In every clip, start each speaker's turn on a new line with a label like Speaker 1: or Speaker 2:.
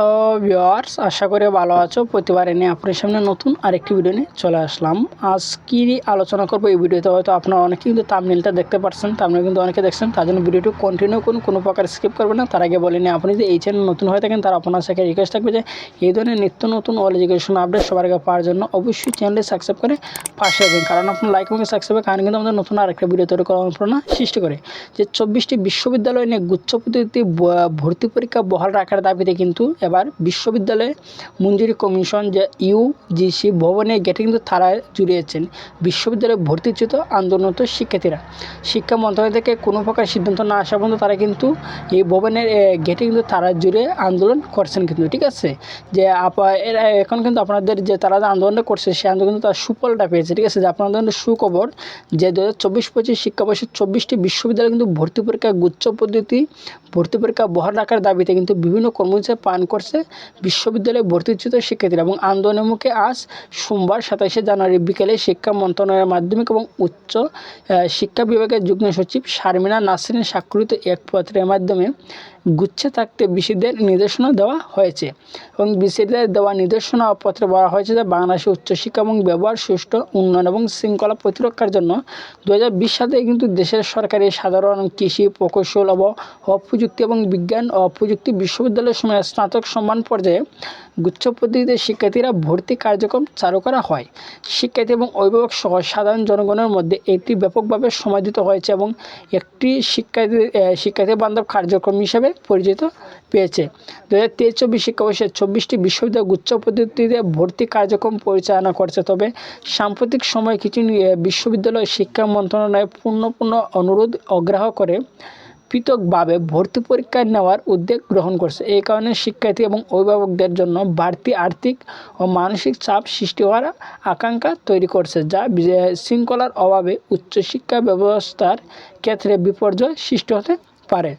Speaker 1: Hello viewers আশা করি ভালো আছো। প্রতিবার এনে আপনার সামনে নতুন আরেকটি ভিডিও নিয়ে চলে আসলাম। আজ কী আলোচনা করব এই ভিডিওতে হয়তো আপনারা অনেকে কিন্তু তামনিলটা দেখতে পাচ্ছেন তামনিল কিন্তু অনেকে দেখছেন। তার জন্য ভিডিওটি কন্টিনিউ করুন, কোনো প্রকার স্কিপ করবেন না। তার আগে বলিনি আপনি যদি এই চ্যানেল নতুন হয়ে থাকেন তার আপনার সাথে রিকোয়েস্ট থাকবে যে, এই ধরনের নিত্য নতুন অল এডুকেশন আপডেট সবার আগে পাওয়ার জন্য অবশ্যই চ্যানেলটি সাবস্ক্রাইব করে পাশে রাখবেন কারণ আপনার লাইক এবং সাবস্ক্রাইবের কারণে কিন্তু আমাদের নতুন আরেকটা ভিডিও তৈরি করার অনুপ্রেরণা সৃষ্টি করে। যে চব্বিশটি বিশ্ববিদ্যালয় নিয়ে গুচ্ছ পদ্ধতি ভর্তি পরীক্ষা বহাল রাখার দাবিতে কিন্তু এবার বিশ্ববিদ্যালয়ে মঞ্জুরি কমিশন যে ইউজিসি ভবনে গেটে কিন্তু তারা জুড়িয়েছেন। বিশ্ববিদ্যালয়ে ভর্তিচ্যুত আন্দোলনরত শিক্ষার্থীরা। শিক্ষা মন্ত্রণালয় থেকে কোনো প্রকার সিদ্ধান্ত না আসা পর্যন্ত তারা কিন্তু এই ভবনের গেটে কিন্তু তারা জুড়ে আন্দোলন করছেন কিন্তু, ঠিক আছে? যে এখন কিন্তু আপনাদের যে তারা যে আন্দোলনটা করছে, সেই আন্দোলন কিন্তু তার সুফলটা পেয়েছে, ঠিক আছে? যে আপনাদের সুখবর যে দু হাজার চব্বিশ পঁচিশ শিক্ষাবর্ষে চব্বিশটি বিশ্ববিদ্যালয় কিন্তু ভর্তি পরীক্ষা, গুচ্ছ পদ্ধতি ভর্তি পরীক্ষা বহাল রাখার দাবিতে কিন্তু বিভিন্ন কর্মসূচি পালন করছে বিশ্ববিদ্যালয়ে ভর্তিচ্যুত শিক্ষার্থীরা এবং আন্দোলনের মুখে আজ সোমবার সাতাশে জানুয়ারি বিকেলে শিক্ষা মন্ত্রণালয়ের মাধ্যমিক এবং উচ্চ শিক্ষা বিভাগের যুগ্ম সচিব শারমিনা নাসরিন স্বাক্ষরিত এক পত্রের মাধ্যমে গুচ্ছে থাকতে বিসিদের নির্দেশনা দেওয়া হয়েছে। এবং বিসিদের দেওয়া নির্দেশনা পত্রে বলা হয়েছে যে বাংলাদেশে উচ্চশিক্ষা এবং ব্যবহার, সুষ্ঠু, উন্নয়ন এবং শৃঙ্খলা প্রতিরক্ষার জন্য দু হাজার বিশ সালে কিন্তু দেশের সরকারি সাধারণ কৃষি, প্রকৌশল ও অপ্রযুক্তি এবং বিজ্ঞান ও প্রযুক্তি বিশ্ববিদ্যালয়ের সময় স্নাতক সম্মান পর্যায়ে গুচ্ছ পদ্ধতিতে শিক্ষার্থীরা ভর্তি কার্যক্রম চালু করা হয়। শিক্ষার্থী এবং অভিভাবক সহ সাধারণ জনগণের মধ্যে এটি ব্যাপকভাবে সমাদিত হয়েছে এবং একটি শিক্ষার্থী শিক্ষার্থী বান্ধব কার্যক্রম হিসেবে পরিচিত পেয়েছে। দু হাজার তেইশ চব্বিশ শিক্ষাবর্ষে চব্বিশটি বিশ্ববিদ্যালয় গুচ্ছ পদ্ধতিতে ভর্তি কার্যক্রম পরিচালনা করছে। তবে সাম্প্রতিক সময়ে কিছু বিশ্ববিদ্যালয় শিক্ষা মন্ত্রণালয় পূর্ণ পূর্ণ অনুরোধ অগ্রাহ্য করে পৃথকভাবে ভর্তি পরীক্ষা নেওয়ার উদ্যোগ গ্রহণ করছে। এই কারণে শিক্ষার্থী এবং অভিভাবকদের জন্য বাড়তি আর্থিক ও মানসিক চাপ সৃষ্টি হওয়ার আকাঙ্ক্ষা তৈরি করছে, যা শৃঙ্খলার অভাবে উচ্চশিক্ষা ব্যবস্থার ক্ষেত্রে বিপর্যয় সৃষ্টি হতে পারে।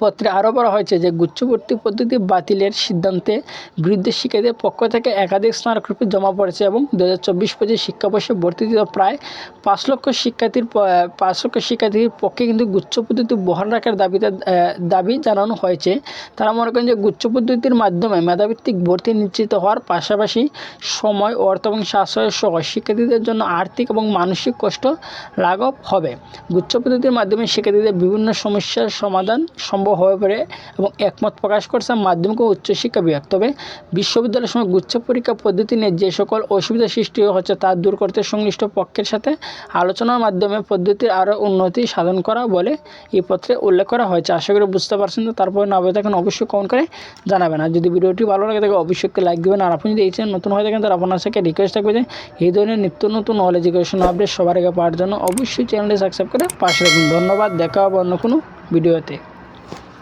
Speaker 1: পত্রে আরও বলা হয়েছে যে গুচ্ছভর্তি পদ্ধতি বাতিলের সিদ্ধান্তে বিরুদ্ধে শিক্ষার্থীদের পক্ষ থেকে একাধিক স্মারকলিপি জমা পড়েছে এবং দু হাজার চব্বিশ পঁচিশ শিক্ষাবর্ষে ভর্তিতে প্রায় পাঁচ লক্ষ শিক্ষার্থীর পাঁচ লক্ষ শিক্ষার্থীর পক্ষে কিন্তু গুচ্ছ পদ্ধতি বহাল রাখার দাবিতে দাবি জানানো হয়েছে। তারা মনে করেন যে গুচ্ছ পদ্ধতির মাধ্যমে মেধাভিত্তিক ভর্তি নিশ্চিত হওয়ার পাশাপাশি সময় অর্থ এবং সাশ্রয় সহ শিক্ষার্থীদের জন্য আর্থিক এবং মানসিক কষ্ট লাঘব হবে। গুচ্ছ পদ্ধতির মাধ্যমে শিক্ষার্থীদের বিভিন্ন সমস্যার সমাধান সম্ভব হয়ে পড়ে এবং একমত প্রকাশ করছে মাধ্যমিক ও উচ্চশিক্ষা বিভাগ। তবে বিশ্ববিদ্যালয়ের সময় গুচ্ছ পরীক্ষা পদ্ধতি নিয়ে যে সকল অসুবিধা সৃষ্টি হচ্ছে তা দূর করতে সংশ্লিষ্ট পক্ষের সাথে আলোচনার মাধ্যমে পদ্ধতির আরও উন্নতি সাধন করা বলে এই পত্রে উল্লেখ করা হয়েছে। আশা করি বুঝতে পারছেন তো, তারপরে না হবে থাকেন অবশ্যই কমেন্ট করে জানাবেন। আর যদি ভিডিওটি ভালো লাগে থাকে, অবশ্যই লাইক দেবেন। আর আপনি যদি এই চ্যানেল নতুন হয়ে থাকেন, তাহলে আপনার সাথে রিকোয়েস্ট থাকবে যে এই ধরনের নিত্য নতুন অল এডুকেশন আপডেট সবার আগে পাওয়ার জন্য অবশ্যই চ্যানেলটি সাবস্ক্রাইব করে পাশে রাখুন ধন্যবাদ। দেখা হবে অন্য কোনো ভিডিওতে।